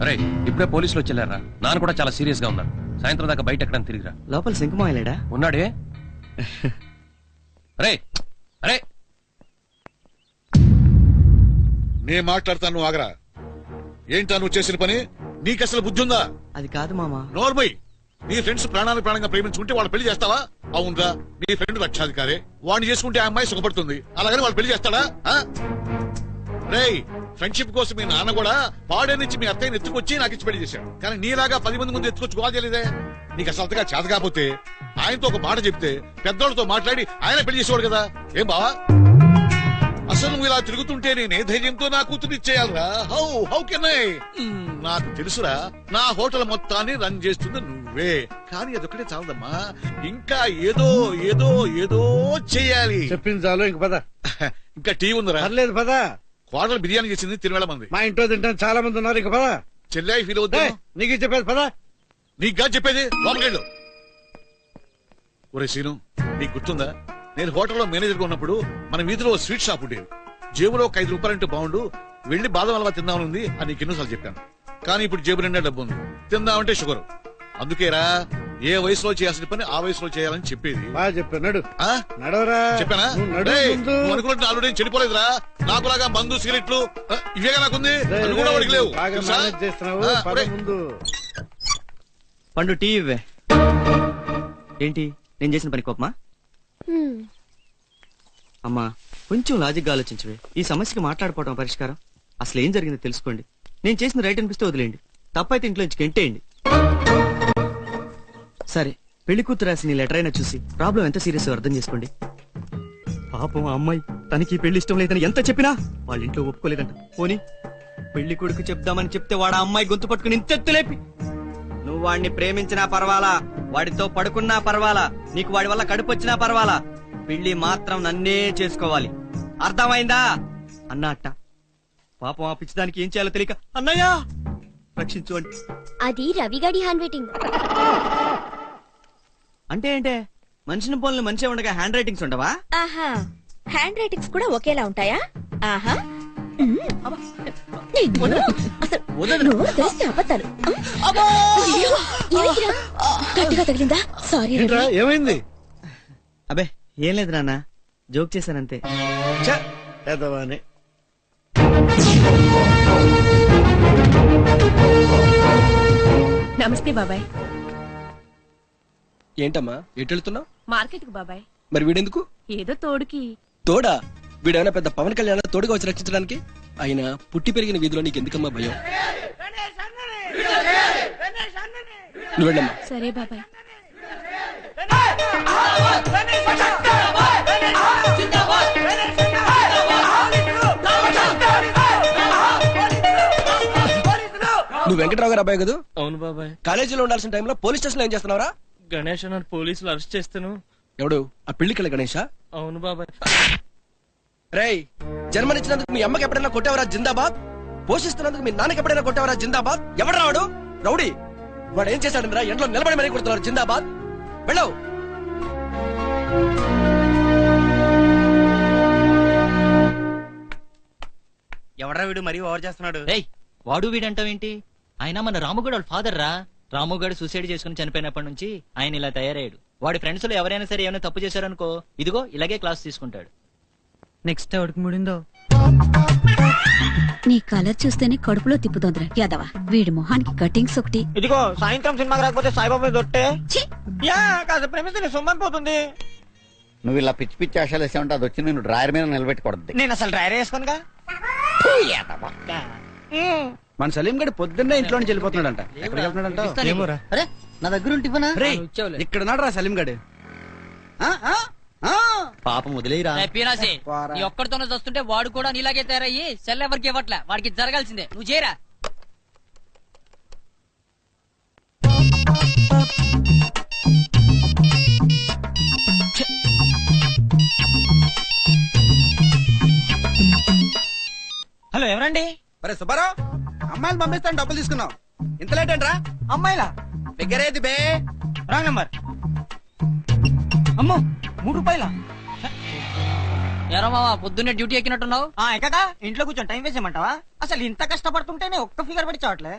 అరే ఇప్పుడే పోలీసులు వచ్చేళ్ళారా నాన్న కూడా చాలా సీరియస్గా ఉన్నారు. సాయంత్రం దాకా బయట ఎక్కడ తిరిగిరా. లోపల శంకుమాయలేడా? ఉన్నాడే? అరే అరే! నేను మాట్లాడతాను నువ్వు ఆగరా. ఏంటా నువ్వు చేసిన పని? నీకు అసలు బుద్ధి ఉందా అది కాదు మామా. నోర్మయ్ నీ ఫ్రెండ్స్ ప్రాణాలు ప్రాణంగా ప్రేమించుకుంటే వాళ్ళు పెళ్ళి చేస్తావా? అవునరా నీ ఫ్రెండ్ లక్షాధికారే వాడిని చేసుకుంటే ఆ అమ్మాయి సుఖపడుతుంది. అలాగని వాళ్ళు పెళ్ళి చేస్తాడా? రేయ్ ఫ్రెండ్షిప్ కోసం మీ నాన్న కూడా పాడే నుంచి మీ అత్తయ్యని ఎత్తుకొచ్చి నాకు ఇచ్చి పెళ్ళి చేశాడు. కానీ నీలాగా పది మంది ముందు ఎత్తుకొచ్చి గోల్ చేయలేదే? నీకు అసలు అంతగా చేత కాకపోతే ఆయనతో ఒక మాట చెప్తే పెద్దోళ్ళతో మాట్లాడి ఆయన పెళ్ళి చేసేవాడు కదా. ఏం బావా? అసలు నువ్వు ఇలా తిరుగుతుంటే నేను ధైర్యంతో నా కూతురు ఇచ్చేయాలరా? How how can I? నాకు తెలుసురా నా హోటల్ మొత్తాన్ని రన్ చేస్తుంది నువ్వే. కానీ అదొక్కటే చాలదమ్మా. ఇంకా ఏదో ఏదో ఏదో చెయ్యాలి చెప్పింది చాలు ఇంక పద. ఇంకా టీ ఉందిరా. పర్లేదు పద. కోడలు బిర్యానీ చేసింది తిరుమల మంది. మా ఇంట్లో తింటాను చాలా మంది ఉన్నారు ఇంక పద. చెల్లాయి ఫీల్ అవుద్దా ఏయ్, నీకు చెప్పేది పద. నీకు కాదు చెప్పేది లోపలికెళ్ళు ఒరే సీను నీకు గుర్తుందా? నేను హోటల్లో మేనేజర్గా ఉన్నప్పుడు మన వీధిలో స్వీట్ షాప్ ఉండేది. జేబులో ఒక ఐదు రూపాయలంటే బాగుండు వెళ్ళి బాదం హల్వా తిందామనుంది అని నీకు ఎన్నోసార్లు చెప్పాను. కానీ ఇప్పుడు జేబు నిండా డబ్బు ఉంది. తిందామంటే షుగర్. అందుకేరా ఏ వయసులో చేయాల్సిన పని ఆ వయసులో చేయాలని చెప్పేది. బాగా చెప్పాను నడు. ఆ? నడవరా? చెప్పానా? నువ్వు నడు రేయ్, ముందు. నువ్వు అనుకున్నట్టు ఆల్రెడీ చెడిపోలేదురా. నాకులాగా మందు సిగరెట్లు ఆ, ఇవేగా నాకుంది? రేయ్, కూడా రేయ్, వాడికి లేవు. బాగా తెలుసా? మేనేజ్ చేస్తున్నావు. ఆ, పద ఒరేయ్, ముందు. పండు టీ ఇవ్వే. ఏంటి? నేను చేసిన పని కోపమా? అమ్మా కొంచెం లాజిక్గా ఆలోచించవే. ఈ సమస్యకి మాట్లాడుకోవడం పరిష్కారం. అసలు ఏం జరిగిందో తెలుసుకోండి. నేను చేసిన రైట్ అనిపిస్తే వదిలేండి తప్పైతే ఇంట్లో నుంచి గెంటేయండి. సరే పెళ్ళి కూతురు రాసిన లెటర్ అయినా చూసి ప్రాబ్లం ఎంత సీరియస్ అర్థం చేసుకోండి. పాపం ఆ అమ్మాయి తనకి పెళ్ళి ఇష్టం లేదని ఎంత చెప్పినా వాళ్ళ ఇంట్లో ఒప్పుకోలేదంట. పోనీ పెళ్ళి కొడుకు చెప్దామని చెప్తే వాడు ఆ అమ్మాయి గొంతు పట్టుకుని ఇంతెత్తు లేపి. నువ్వు వాడిని ప్రేమించినా పర్వాలా వాడితో పడుకున్నా పర్వాలా నీకు వాడి వల్ల కడుపు వచ్చినా పర్వాలా పెళ్ళి మాత్రం నన్నే చేసుకోవాలి. అర్థమైందా? అన్న అట్ట. పాపం ఆ పిచ్చిదానికి ఏం చేయాలో తెలియక అన్నయ్య! రక్షించు అంటే. అది రవిగాడి హ్యాండ్ రైటింగ్ అంటే ఏంటే? మనిషిని పోలను మనిషి ఉండగా హ్యాండ్ రైటింగ్స్ ఉండవా? ఆహా. హ్యాండ్ రైటింగ్స్ కూడా ఒకేలా ఉంటాయా? ఆహా. ఉమ్. నిన్ను అసలు వదలు. నోరు తెరిస్తే అబద్ధాలు. అయ్యో, ఏమైందిరా? గట్టిగా తగిలిందా? సారీ ఏంట్రా రవి. ఏమైంది? అబే ఏం లేదు నాన్న. జోక్ చేశానంతే. ఛ, నమస్తే బాబాయ్. ఏంటమ్మా? ఎటు వెళ్తున్నావు మార్కెట్కు బాబాయ్. మరి వీడెందుకు? ఏదో తోడుకి. తోడా? వీడేమైనా పెద్ద పవన్ కళ్యాణ్ తోడుగా వచ్చి రక్షించడానికి? అయినా పుట్టి పెరిగిన వీధిలో నీకు ఎందుకమ్మా భయం? నువ్వు వెళ్ళమ్మా. సరే బాబాయ్. నువ్వు వెంకటరావు గారు అబ్బాయి కదా? అవును బాబాయ్. కాలేజీలో ఉండాల్సిన టైంలో పోలీస్ స్టేషన్ ఏం చేస్తున్నావురా? గణేష్ అన్న పోలీసులు అరెస్ట్ చేస్తాను ఎవడు? ఆ పెళ్ళికెళ్ళ గణేషా? అవును బాబాయ్. రేయ్ జన్మనిచ్చినందుకు మీ అమ్మకి ఎప్పుడైనా కొట్టావరా జిందాబాద్? పోషిస్తున్నందుకు మీ నాన్నకి ఎప్పుడైనా కొట్టావరా జిందాబాద్? ఎవడు రావడు రౌడీ. వాడు ఏం చేశాడంరా ఎంట్లో నిలబడి మరీ కొడుతున్నారు జిందాబాద్. వెళ్ళవు ఎవడ్రా వీడు? మరీ ఓవర్ చేస్తున్నాడు. ఏయ్ వాడు వీడంటావేంటి? ఆయన మన రాముగడు వాళ్ళ ఫాదర్ రా రాముగడు సూసైడ్ చేసుకుని చనిపోయినప్పటి నుంచి ఆయన ఇలా తయారయ్యాడు. వాడి ఫ్రెండ్స్లో ఎవరైనా సరే ఏమైనా తప్పు చేశారనుకో ఇదిగో ఇలాగే క్లాస్ తీసుకుంటాడు. నెక్స్ట్ ఎవరికి ముడిందో? నీ కలర్ చూస్తేనే కడుపులో తిప్పుతోందిరా యాదవ. వీడి మొహానికి కటింగ్స్ ఒకటి. ఇదిగో సాయంత్రం సినిమాకి రాకపోతే సాయిబాబా దొట్టే ఛీ! యా కాస్త ప్రేమిస్తే సొమ్మని పోతుంది. నువ్వు ఇలా పిచ్చి పిచ్చి ఆశలు వేసావంటే అది వచ్చి నేను డ్రాయర్ మీద నిలబెట్టుకూడదు నేను అసలు డ్రైవర్ వేసుకోనుగా? మన సలీం గడి పొద్దున్నే ఇంట్లో నుంచి వెళ్ళిపోతున్నాడంట. ఎక్కడికి వెళ్తున్నాడంట? అరే నా దగ్గర ఉంటే ఇవ్వనా? ఇక్కడ రా సలీం గడి. ఆ, ఆ, ఆ. పాపం వదిలేయరా. పీనాసి నీ ఒక్కడితోనే వస్తుంటే వాడు కూడా నీలాగే తయారయ్యి సెల్ ఎవరికి ఇవ్వట్లే? వాడికి జరగాల్సిందే. నువ్వు చేరా హలో ఎవరండి? అరే సుబ్బారావు. అమ్మాయిలు పంపిస్తాను డబ్బులు తీసుకున్నావు. ఇంత లేట్ ఏంట్రా అమ్మాయిలా? దగ్గర ఏది బే. Wrong number. అమ్మో మూడు రూపాయల? ఎరా మావా పొద్దున్నే డ్యూటీ ఎక్కినట్టున్నావు? ఎక్కగా ఇంట్లో కూర్చొని టైం వేస్ట్ చేయమంటావా? అసలు ఇంత కష్టపడుతుంటేనే ఒక్క ఫిగర్ పడి చావట్లే.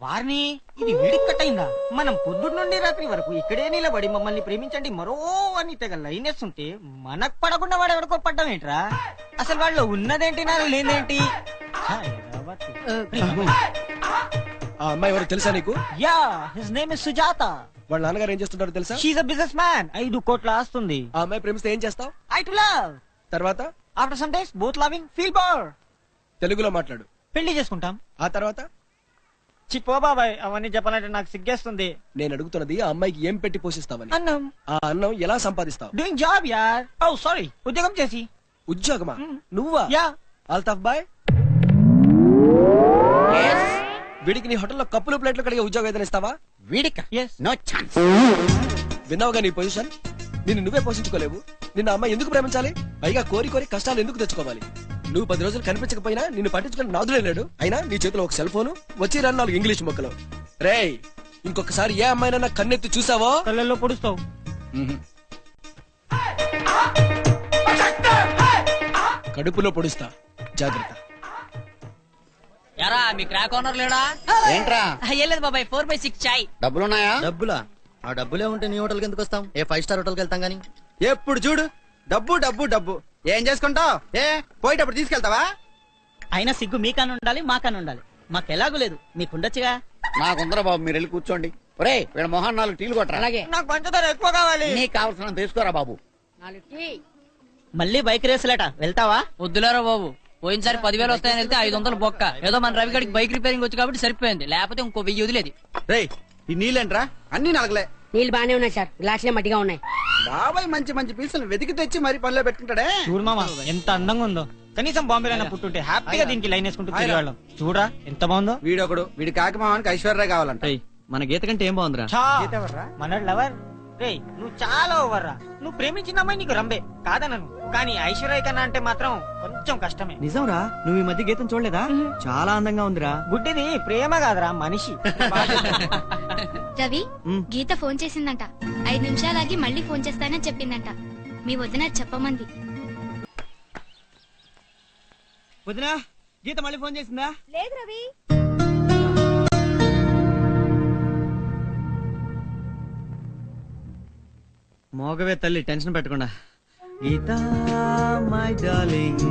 వారిని ఇది వేడికి కట్టయిందా మనం పొద్దున్న నుండి రాత్రి వరకు ఇక్కడే నిలబడి మమ్మల్ని ప్రేమించండి మరో అని తెగ లైన్ వేస్తుంటే మనకు పడకుండా వాడు ఎవరికో పడ్డం ఏంట్రా? అసలు వాళ్ళు ఉన్నదేంటి నాకు లేదేంటి ఆ అమ్మాయి ఎవరు తెలుసా నీకు? Ya his name is Sujatha. వాళ్ళ నాన్నగారు ఏం చేస్తుంటారో తెలుసా? షీఈ్ అ బిజినెస్ మ్యాన్ ఐదు కోట్ల ఆస్తుంది. ఆ అమ్మాయి ప్రేమిస్తే ఏం చేస్తావు? ఐ టు లవ్ తర్వాత? After some days both loving feel bore తెలుగులో మాట్లాడు. పెళ్ళి చేసుకుంటాం. ఆ తర్వాత? చిప్పో బాబాయ్ అవన్నీ చెప్పాలంటే నాకు సిగ్గేస్తుంది. నేను అడుగుతున్నది ఆ అమ్మాయికి ఏం పెట్టి పోషిస్తావని. అన్నం. ఆ అన్నం ఎలా సంపాదిస్తావు? డూయింగ్ జాబ్ యార్ ఓ సారీ ఉద్యోగం చేసి. ఉద్యోగమా? నువ్వా? యా. అల్తాఫ్ బాయ్? వీడికి నీ హోటల్లో కప్పులు ప్లేట్లు కడిగే ఉద్యోగం ఏదైనా ఇస్తావా? వీడిక? నో ఛాన్స్ విన్నావుగా నీ పొజిషన్? నిన్ను నువ్వే పోషించుకోలేవు. నిన్న అమ్మాయి ఎందుకు ప్రేమించాలి? పైగా కోరి కోరి కష్టాలు ఎందుకు తెచ్చుకోవాలి? నువ్వు పది రోజులు కనిపించకపోయినా నిన్ను పట్టించుకుని నాదులే లేడు. అయినా నీ చేతిలో ఒక సెల్ ఫోను వచ్చి రన్ నాలుగు ఇంగ్లీష్ మొక్కలు. రేయ్ ఇంకొకసారి ఏ అమ్మాయినన్నా కన్నెత్తి చూసావో? కళ్ళల్లో పొడుస్తావు. కడుపులో పొడుస్తా. జాగ్రత్త. ఎరా మీ క్రాక్ ఓనర్ లేడా? ఏంట్రా? లేదు బాబాయ్ ఫోర్ బై సిక్స్ చాయ్ డబ్బులున్నాయా? డబ్బులా? ఆ డబ్బులే ఉంటే నీ హోటల్కి ఎందుకు వస్తాం ఏ ఫైవ్ స్టార్ హోటల్కి వెళ్తాం గానీ? ఎప్పుడు చూడు డబ్బు డబ్బు డబ్బు. ఏం చేసుకుంటావు? ఏ పోయేటప్పుడు తీసుకెళ్తావా? అయినా సిగ్గు మీకన్నా ఉండాలి మాకన్నా ఉండాలి. మాకు ఎలాగూ లేదు. మీకుండొచ్చుగా నాకుందరా బాబు మీరు వెళ్ళి కూర్చోండి. ఒరే వీళ్ళ మొహన్ నాలుగు టీలు కొట్టరా? అలాగే. నాకు పంచదార ఎక్కువ కావాలి. నీకు కావాల్సిన తీసుకోరా బాబు. మళ్ళీ బైక్ రేసులేట వెళ్తావా? వద్దులేరా బాబు. పోయినసారి పదివేలు వస్తాయని వెళ్తే ఐదు వందలు బొక్క. ఏదో మన రవి గడికి బైక్ రిపేరింగ్ వచ్చి కాబట్టి సరిపోయింది. లేకపోతే ఇంకో వెయ్యి వదిలేది. రేయ్ ఈ నీళ్ళేంట్రా? అన్ని నలగలే. నీళ్ళు బానే ఉన్నాయి సార్. గ్లాసులే మట్టిగా ఉన్నాయి. బాబాయ్ మంచి మంచి పీసులు వెతికి తెచ్చి మరి పనిలో పెట్టుకుంటాడే చూడు మామ ఎంత అందంగా ఉందో. కనీసం బాంబేలో పుట్టుంటే హ్యాపీగా దీనికి లైన్ వేసుకుంటూ తిరిగేవాళ్ళం. చూడరా ఎంత బాగుందో. వీడొకడు వీడి కాకి మావానికి ఐశ్వర్య కావాలంట. మన గీత కంటే ఏం బాగుందిరా? మన లవర్ రేయ్ నువ్వు చాలా ఓవర్ రా నువ్వు ప్రేమించిన అమ్మాయి నీకు రంబే కాదనను. కానీ ఐశ్వర్య కన్నా అంటే మాత్రం కొంచెం కష్టమే. నిజంరా? నువ్వు ఈ మధ్య గీతం చూడలేదా? చాలా అందంగా ఉందిరా. గుడ్డిది ప్రేమ కాదురా మనిషి. రవి. గీత ఫోన్ చేసిందంట. ఐదు నిమిషాలాగి మళ్ళీ ఫోన్ చేస్తానని చెప్పిందంట. మీ వదిన చెప్పమంది. వదినా గీత మళ్ళీ ఫోన్ చేసిందా? లేదు రవి. మోగవే తల్లి టెన్షన్ పెట్టకుండా. Geetha my darling.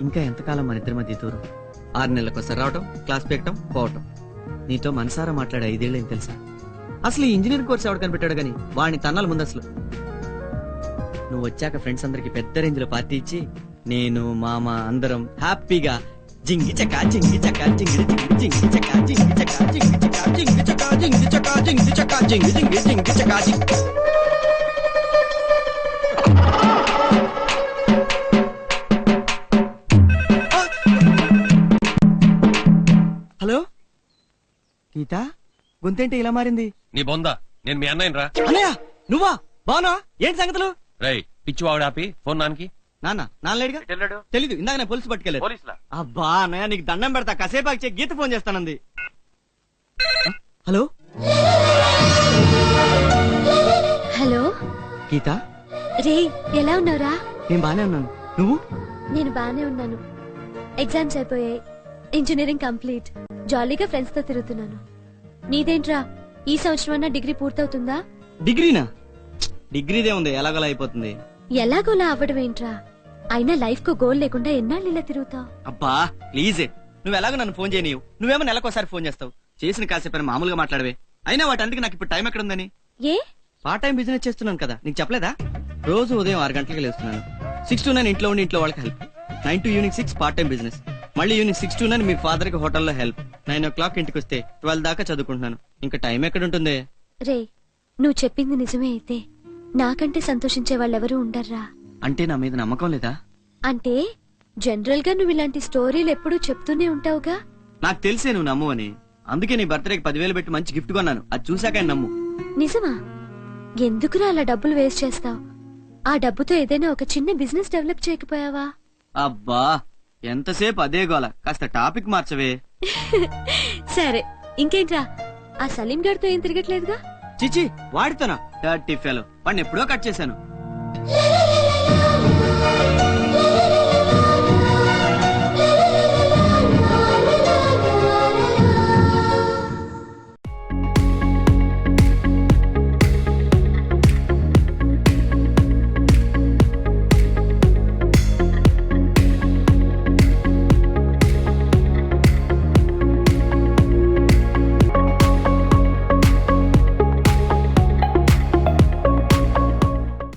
ఇంకా ఎంతకాలం మన ఇద్దరి మధ్య దూరం? ఆరు నెలలకు ఒకసారి రావటం క్లాస్ పెట్టడం పోవటం. నీతో మనసారా మాట్లాడే ఐదేళ్ళేం తెలుసా? అసలు ఈ ఇంజనీరింగ్ కోర్స్ ఎవడు కనిపెట్టాడు గాని? వాడిని తన్నాలి ముందు అసలు నువ్వు వచ్చాక ఫ్రెండ్స్ అందరికి పెద్ద రేంజ్లో పార్టీ ఇచ్చి నేను మామ అందరం హ్యాపీగా జింగి చకా జింగి చకా జింగి జింగి జింగి చకా జింగి చకా జింగి జింగి జింగి జింగి జింగి జింగి చకా జింగి హలో? గీత గొంతేంటి ఇలా మారింది? నీ బొంద. నేను మీ అన్నయ్య రా. అన్నయ్య నువ్వా? బానా ఏంటి సంగతులు? రై పిచ్చి వాడు ఆపి ఫోన్ నాన్నకి. నాన్న నాన్నలేడుగా తెలీదు ఇందాక నేను పోలీసు పట్టుకెళ్ళారు పోలీసులా? అబ్బా అన్నయ్య నీకు దండం పెడతా. కాసేపు ఆగి గీత ఫోన్ చేస్తానంది. Hello hello? గీత? రే ఎలా ఉన్నావురా? నేను బానే ఉన్నాను. నువ్వు? నేను బానే ఉన్నాను. ఎగ్జామ్స్ అయిపోయాయి. ఇంజనీరింగ్ కంప్లీట్ జాలీగా ఫ్రెండ్స్తో తిరుగుతున్నాను. నీదేంట్రా ఈ సంవత్సరం అన్నా డిగ్రీ పూర్తవుతుందా? డిగ్రీనా? డిగ్రీదే ఉంది. ఎలాగోలా అయిపోతుంది. ఎలాగోలా అవ్వడం ఏంట్రా? అయినా లైఫ్కు గోల్ లేకుండా ఎన్నాళ్ళు ఇలా తిరుగుతావు? అబ్బా ప్లీజ్ నువ్వు ఎలాగో నన్ను ఫోన్ చేయనీయు నువ్వేమో నెలకోసారి ఫోన్ చేస్తావు. చేసిన కాసేపు మామూలుగా మాట్లాడవే. అయినా వాటందుకు నాకు ఇప్పుడు టైం ఎక్కడుందని? ఏ? పార్ట్ టైం బిజినెస్ చేస్తున్నాను కదా. నీకు చెప్పలేదా? రోజు ఉదయం ఆరు గంటలకు లేస్తున్నాను. సిక్స్ టు నైన్ ఇంట్లో ఉండి ఇంట్లో వాళ్ళకి help nine to evening six part time business మళ్ళీ ఈవినింగ్ సిక్స్ టు నైన్ మీ ఫాదర్కి హోటల్లో హెల్ప్ నైన్ ఓ క్లాక్ ఇంటికి వస్తే ట్వెల్వ్ దాకా చదువుకుంటున్నాను. ఇంకా టైం ఎక్కడ ఉంటుంది రే నువ్వు చెప్పింది నిజమే అయితే నాకంటే సంతోషించే వాళ్ళెవరూ ఉండర్రా? అంటే నా మీద నమ్మకం లేదా? అంటే జనరల్గా నువ్వు ఇలాంటి స్టోరీలు ఎప్పుడూ చెప్తూనే ఉంటావుగా? నాకు తెలిసే నువ్వు నమ్ము అని అందుకే నీ బర్త్డేకి పదివేలు పెట్టి మంచి గిఫ్ట్ కొన్నాను. అది చూసాక నమ్ము. నిజమా? ఎందుకురా అలా డబ్బులు వేస్ట్ చేస్తావు? ఆ డబ్బుతో ఏదైనా ఒక చిన్న బిజినెస్ డెవలప్ చేయకపోయావా? అబ్బా ఎంతసేపు అదే గోల. కాస్త టాపిక్ మార్చవే. సరే ఇంకేంట్రా? ఆ సలీం గారితో ఏం తిరగట్లేదుగా? చిచి వాడితోనా? Thirty fellow. వాడిని ఎప్పుడో కట్ చేశాను.